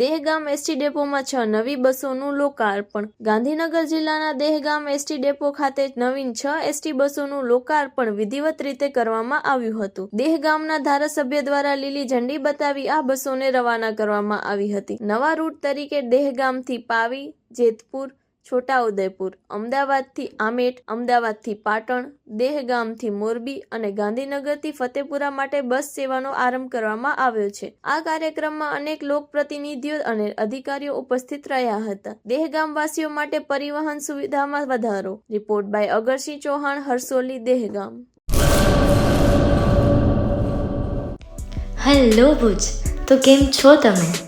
Dehgam ST ડેપોમાં છ નવી બસોનું લોકાર્પણ. ગાંધીનગર જિલ્લાના દેહગામ એસટી ડેપો ખાતે નવીન છ એસટી બસોનું લોકાર્પણ વિધિવત રીતે કરવામાં આવ્યું હતું. દેહગામના ધારાસભ્ય દ્વારા લીલી ઝંડી બતાવી આ બસોને રવાના કરવામાં આવી હતી. નવા રૂટ તરીકે દેહગામથી પાવી, જેતપુર છોટાઉદેપુર, અમદાવાદથી આમેટ, અમદાવાદથી પાટણ, દેહગામથી મોરબી અને ગાંધીનગરથી ફતેપુરા માટે બસ સેવાનો આરંભ કરવામાં આવ્યો છે. આ કાર્યક્રમમાં અનેક લોકપ્રતિનિધિઓ અને અધિકારીઓ ઉપસ્થિત રહ્યા હતા. દેહગામવાસીઓ માટે પરિવહન સુવિધામાં વધારો. Report by Agarsinh Chauhan, Harsoli, Dehgam. Hello Bhuj, તો કેમ છો તમે?